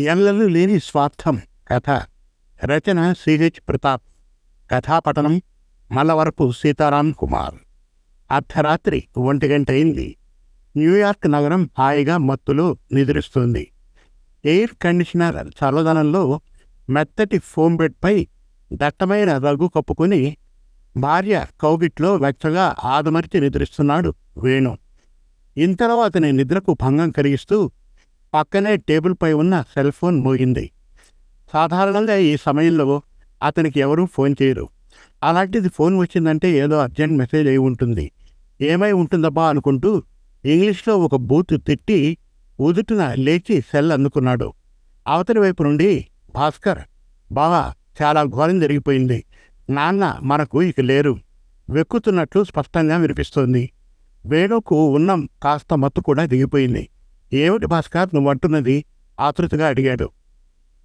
ఎల్లలు లేని స్వార్థం కథ. రచన సిహెచ్ ప్రతాప్. కథాపఠనం మల్లవరపు సీతారాం కుమార్. అర్ధరాత్రి ఒంటి గంట అయింది. న్యూయార్క్ నగరం హాయిగా మత్తులో నిద్రిస్తుంది. ఎయిర్ కండిషనర్ చల్లదనంలో మెత్తటి ఫోమ్ బెడ్పై దట్టమైన రగ్గు కప్పుకుని భార్య కౌగిట్లో వెచ్చగా ఆదమరిచి నిద్రిస్తున్నాడు వేణు. ఇంతలో అతని నిద్రకు భంగం కలిగిస్తూ పక్కనే టేబుల్పై ఉన్న సెల్ ఫోన్ మోగింది. సాధారణంగా ఈ సమయంలో అతనికి ఎవరూ ఫోన్ చేయరు. అలాంటిది ఫోన్ వచ్చిందంటే ఏదో అర్జెంట్ మెసేజ్ అయి ఉంటుంది. ఏమై ఉంటుందబ్బా అనుకుంటూ ఇంగ్లీష్లో ఒక బూత్ తిట్టి ఉదుటిన లేచి సెల్ అందుకున్నాడు. అవతలి వైపు నుండి భాస్కర్ బావా చాలా ఘోరం జరిగిపోయింది. నాన్న మనకు ఇక లేరు. వెక్కుతున్నట్లు స్పష్టంగా వినిపిస్తోంది. వేణుకు ఉన్నం కాస్త మత్తు కూడా దిగిపోయింది. ఏమిటి భాస్కర్? నువ్వు అంటున్నది ఆతృతగా అడిగాడు.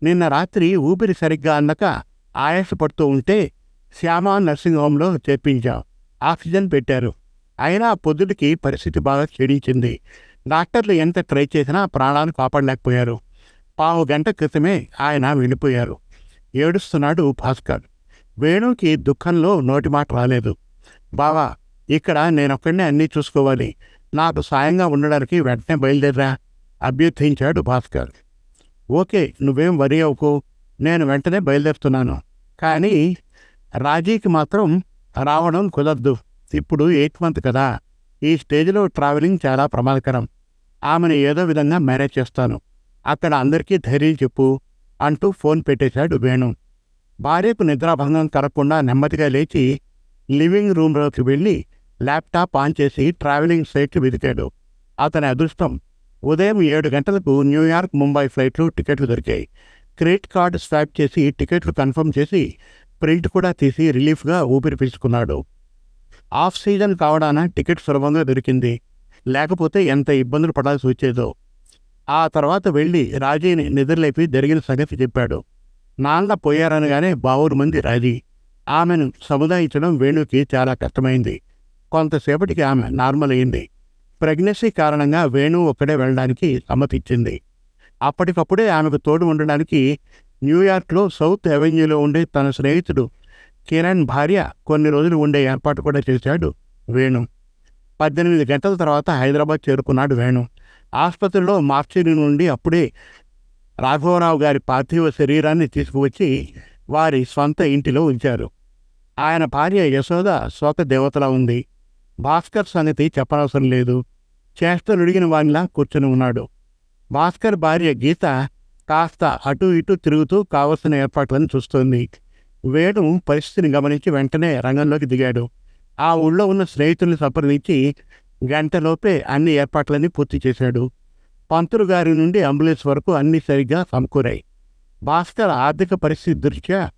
నిన్న రాత్రి ఊపిరి సరిగ్గా అందక ఆయాసపడుతూ ఉంటే శ్యామ నర్సింగ్ హోంలో చేర్పించాం. ఆక్సిజన్ పెట్టారు. అయినా పొద్దుటికి పరిస్థితి బాగా క్షీణించింది. డాక్టర్లు ఎంత ట్రై చేసినా ప్రాణాలు కాపాడలేకపోయారు. పావు గంట క్రితమే ఆయన వెళ్ళిపోయారు ఏడుస్తున్నాడు భాస్కర్. వేణుకి దుఃఖంలో నోటి మాట రాలేదు. బావా ఇక్కడ నేనొక్కడినే అన్నీ చూసుకోవాలి. నాకు సాయంగా ఉండడానికి వెంటనే బయలుదేరా అభ్యర్థించాడు భాస్కర్. ఓకే నువ్వేం వరి అవ్వకు నేను వెంటనే బయలుదేరుతున్నాను. కానీ రాజీకి మాత్రం రావడం కుదరదు. ఇప్పుడు ఎయిట్ మంత్ కదా ఈ స్టేజ్లో ట్రావెలింగ్ చాలా ప్రమాదకరం. ఆమెను ఏదో విధంగా మేనేజ్ చేస్తాను. అక్కడ అందరికీ ధైర్యం చెప్పు అంటూ ఫోన్ పెట్టేశాడు వేణు. భార్యకు నిద్రాభంగం కలగకుండా నెమ్మదిగా లేచి లివింగ్ రూమ్లోకి వెళ్ళి ల్యాప్టాప్ ఆన్ చేసి ట్రావెలింగ్ సైట్లు వెతికాడు. అతని అదృష్టం ఉదయం ఏడు గంటలకు న్యూయార్క్ ముంబై ఫ్లైట్లు టికెట్లు దొరికాయి. క్రెడిట్ కార్డు స్వాప్ చేసి టికెట్లు కన్ఫర్మ్ చేసి ప్రింట్ కూడా తీసి రిలీఫ్గా ఊపిరి పీల్చుకున్నాడు. ఆఫ్ సీజన్ కావడాన టికెట్ సులభంగా దొరికింది. లేకపోతే ఎంత ఇబ్బందులు పడాల్సి వచ్చేదో. ఆ తర్వాత వెళ్ళి రాజీని నిద్రలేపి జరిగిన సంగతి చెప్పాడు. నాన్న పోయారనగానే బావురు మంది రాజీ. ఆమెను సముదాయించడం వేణుకి చాలా కష్టమైంది. కొంతసేపటికి ఆమె నార్మల్ అయింది. ప్రెగ్నెన్సీ కారణంగా వేణు ఒక్కడే వెళ్ళడానికి సమ్మతిచ్చింది. అప్పటికప్పుడే ఆమెకు తోడు ఉండడానికి న్యూయార్క్లో సౌత్ అవెన్యూలో ఉండే తన స్నేహితుడు కిరణ్ భార్య కొన్ని రోజులు ఉండే ఏర్పాటు కూడా చేశాడు వేణు. పద్దెనిమిది గంటల తర్వాత హైదరాబాద్ చేరుకున్నాడు వేణు. ఆసుపత్రిలో మార్చిరి నుండి అప్పుడే రాఘవరావు గారి పార్థివ శరీరాన్ని తీసుకువచ్చి వారి స్వంత ఇంటిలో ఉంచారు. ఆయన భార్య యశోద శోక దేవతలా ఉంది. భాస్కర్ సంగతి చెప్పనవసరం లేదు. చేష్టలుడిగిన వానిలా కూర్చొని ఉన్నాడు. భాస్కర్ భార్య గీత కాస్త అటు ఇటు తిరుగుతూ కావలసిన ఏర్పాట్లను చూస్తోంది. వేణు పరిస్థితిని గమనించి వెంటనే రంగంలోకి దిగాడు. ఆ ఊళ్ళో ఉన్న స్నేహితుల్ని సంప్రదించి గంటలోపే అన్ని ఏర్పాట్లన్నీ పూర్తి చేశాడు. పంతులు గారి నుండి అంబులెన్స్ వరకు అన్ని సరిగ్గా సమకూరాయి. భాస్కర్ ఆర్థిక పరిస్థితి దృష్ట్యా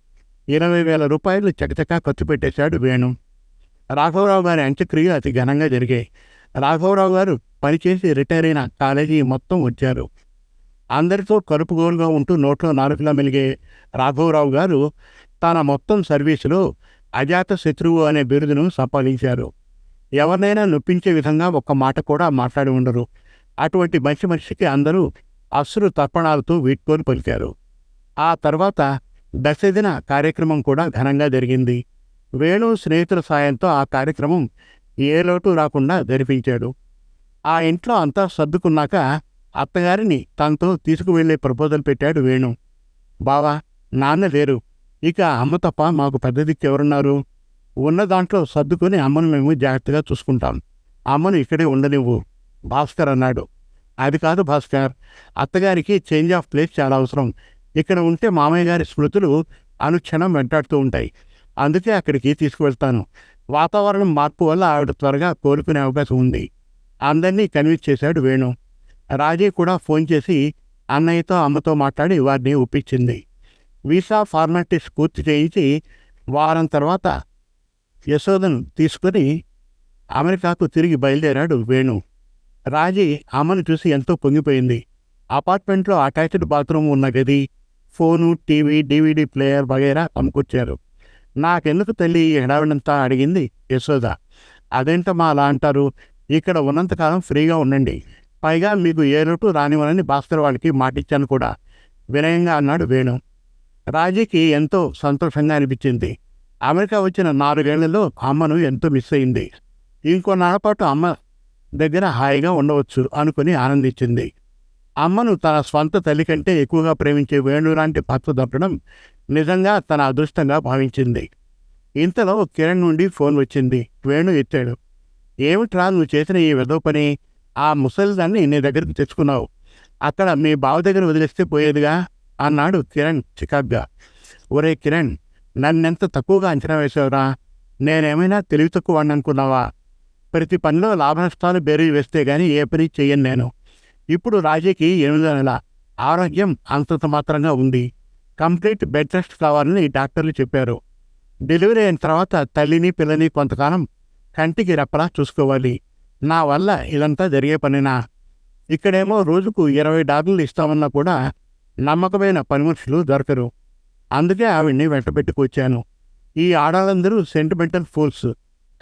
ఇరవై వేల రూపాయలు చకచకా ఖర్చు పెట్టేశాడు వేణు. రాఘవరావు గారి అంత్యక్రియలు అతి ఘనంగా జరిగాయి. రాఘవరావు గారు పనిచేసి రిటైర్ అయిన కాలేజీ మొత్తం వచ్చారు. అందరితో కలుపుగోలుగా ఉంటూ నోట్లో నాలుగులా మెలిగే రాఘవరావు గారు తన మొత్తం సర్వీసులో అజాత శత్రువు అనే బిరుదును సంపాదించారు. ఎవరినైనా నొప్పించే విధంగా ఒక్క మాట కూడా మాట్లాడి ఉండరు. అటువంటి మంచి మనిషికి అందరూ అశ్రు తర్పణాలతో వీడ్కోలు పలికారు. ఆ తర్వాత దశదిన కార్యక్రమం కూడా ఘనంగా జరిగింది. వేణు స్నేహితుల సాయంతో ఆ కార్యక్రమం ఏ లోటు రాకుండా జరిపించాడు. ఆ ఇంట్లో అంతా సర్దుకున్నాక అత్తగారిని తనతో తీసుకువెళ్ళే ప్రపోజల్ పెట్టాడు వేణు. బావా నాన్న లేరు. ఇక అమ్మ తప్ప మాకు పెద్ద దిక్కు ఎవరున్నారు? ఉన్న దాంట్లో సర్దుకుని అమ్మను మేము జాగ్రత్తగా చూసుకుంటాం. అమ్మను ఇక్కడే ఉండనివ్వు భాస్కర్ అన్నాడు. అది కాదు భాస్కర్. అత్తగారికి చేంజ్ ఆఫ్ ప్లేస్ చాలా అవసరం. ఇక్కడ ఉంటే మామయ్య గారి స్మృతులు అనుక్షణం వెంటాడుతూ ఉంటాయి. అందుకే అక్కడికి తీసుకువెళ్తాను. వాతావరణం మార్పు వల్ల ఆవిడ త్వరగా కోలుకునే అవకాశం ఉంది. అందరినీ కన్విన్స్ చేశాడు వేణు. రాజీ కూడా ఫోన్ చేసి అన్నయ్యతో అమ్మతో మాట్లాడి వారిని ఒప్పించింది. వీసా ఫార్మాలిటీస్ పూర్తి చేయించి వారం తర్వాత యశోదను తీసుకుని అమెరికాకు తిరిగి బయలుదేరాడు వేణు. రాజీ అమ్మను చూసి ఎంతో పొంగిపోయింది. అపార్ట్మెంట్లో అటాచ్డ్ బాత్రూమ్ ఉన్న గది ఫోను టీవీ డివిడి ప్లేయర్ వగైరా సమకూర్చారు నాకెందుకు తల్లి ఈ అడిగింది యశోద. అదేంటమ్మా అలా అంటారు. ఇక్కడ ఉన్నంతకాలం ఫ్రీగా ఉండండి. పైగా మీకు ఏ లోటు రానివ్వనని భాస్కర్ వాళ్ళకి మాటిచ్చాను కూడా. వినయంగా అన్నాడు వేణు. రాజీకి ఎంతో సంతోషంగా అనిపించింది. అమెరికా వచ్చిన నాలుగేళ్ళలో అమ్మను ఎంతో మిస్ అయింది. ఇంకో నాడపాటు అమ్మ దగ్గర హాయిగా ఉండవచ్చు అనుకుని ఆనందించింది. అమ్మను తన స్వంత తల్లి కంటే ఎక్కువగా ప్రేమించే వేణు లాంటి భర్త దప్పడం నిజంగా తన అదృష్టంగా భావించింది. ఇంతలో కిరణ్ నుండి ఫోన్ వచ్చింది. వేణు ఎత్తాడు. ఏమిట్రా నువ్వు చేసిన ఈ విధవ పని? ఆ ముసలిదాన్ని నీ దగ్గరికి తెచ్చుకున్నావు. అక్కడ మీ బావ దగ్గర వదిలేస్తే పోయేదిగా? అన్నాడు కిరణ్ చికాగ్గా. ఒరే కిరణ్ నన్నెంత తక్కువగా అంచనా వేసావురా నేనేమైనా తెలివి తక్కువ అనుకున్నావా ప్రతి పనిలో లాభనష్టాలు బేరీ వేస్తే కానీ ఏ పని చెయ్యను నేను. ఇప్పుడు రాజీకి ఎనిమిదో నెల. ఆరోగ్యం అంతంత మాత్రంగా ఉంది. కంప్లీట్ బెడ్ రెస్ట్ కావాలని డాక్టర్లు చెప్పారు. డెలివరీ అయిన తర్వాత తల్లిని పిల్లని కొంతకాలం కంటికి రెప్పలా చూసుకోవాలి. నా వల్ల ఇదంతా జరిగే పనినా? ఇక్కడేమో రోజుకు ఇరవై డాలర్లు ఇస్తామన్నా కూడా నమ్మకమైన పనిమనుషులు దొరకరు. అందుకే ఆవిడ్ని వెంటబెట్టుకొచ్చాను ఈ ఆడాలందరూ సెంటిమెంటల్ ఫూల్స్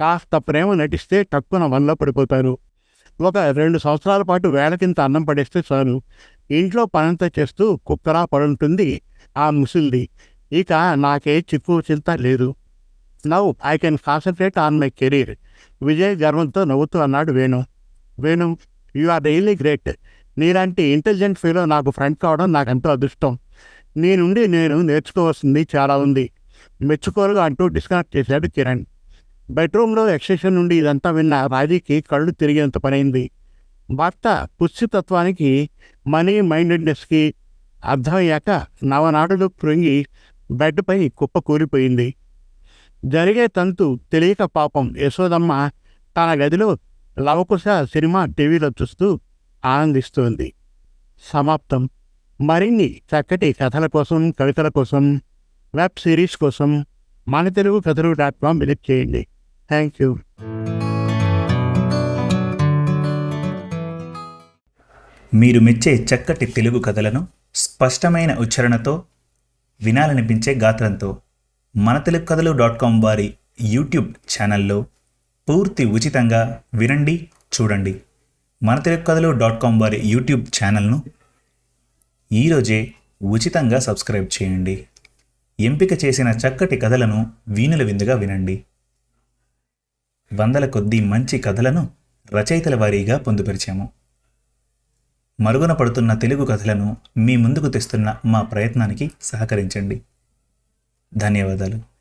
కాస్త ప్రేమ నటిస్తే టక్కున వల్ల పడిపోతారు. ఒక రెండు సంవత్సరాల పాటు వేళకింత అన్నం పడేస్తే చాలు. ఇంట్లో పనంతా చేస్తూ కుక్కరా పడుంటుంది ఆ ముసిల్ది. ఇక నాకే చిక్కు చింత లేదు. Now I can concentrate on my career. Vijay గర్వంతో నవ్వుతూ అన్నాడు Venu. Venu you are really great. నీలాంటి ఇంటెలిజెంట్ ఫీలో నాకు ఫ్రెండ్ కావడం నాకు ఎంతో అదృష్టం. నీ నుండి నేను నేర్చుకోవాల్సింది చాలా ఉంది. మెచ్చుకోరుగా అంటూ డిస్కనెక్ట్ చేశాడు కిరణ్. బెడ్రూమ్లో ఎక్స్టేషన్ నుండి ఇదంతా విన్న రాజీకి కళ్ళు తిరిగేంత పనైంది. భర్త పుష్టితత్వానికి మనీ మైండెడ్నెస్కి అర్థమయ్యాక నవనాడులు కృంగి బెడ్పై కుప్ప కూలిపోయింది. జరిగే తంతు తెలియక పాపం యశోదమ్మ తన గదిలో లవకుశ సినిమా టీవీలో చూస్తూ ఆనందిస్తోంది. సమాప్తం. మరిన్ని చక్కటి కథల కోసం కవితల కోసం వెబ్ సిరీస్ కోసం మన తెలుగు కథలు డాట్ కామ్ విజిట్ చేయండి. థ్యాంక్ యూ మీరు మెచ్చే చక్కటి తెలుగు కథలను స్పష్టమైన ఉచ్చారణతో వినాలనిపించే గాత్రంతో మన తెలుగు కథలు డాట్ కామ్ వారి యూట్యూబ్ ఛానల్లో పూర్తి ఉచితంగా వినండి చూడండి. మన తెలుగు కథలు డాట్ కామ్ వారి యూట్యూబ్ ఛానల్ను ఈరోజే ఉచితంగా సబ్స్క్రైబ్ చేయండి. ఎంపిక చేసిన చక్కటి కథలను వీణుల విందుగా వినండి. వందల కొద్దీ మంచి కథలను రచయితల వారీగా పొందుపరిచాము. మరుగున పడుతున్న తెలుగు కథలను మీ ముందుకు తెస్తున్న మా ప్రయత్నానికి సహకరించండి. ధన్యవాదాలు.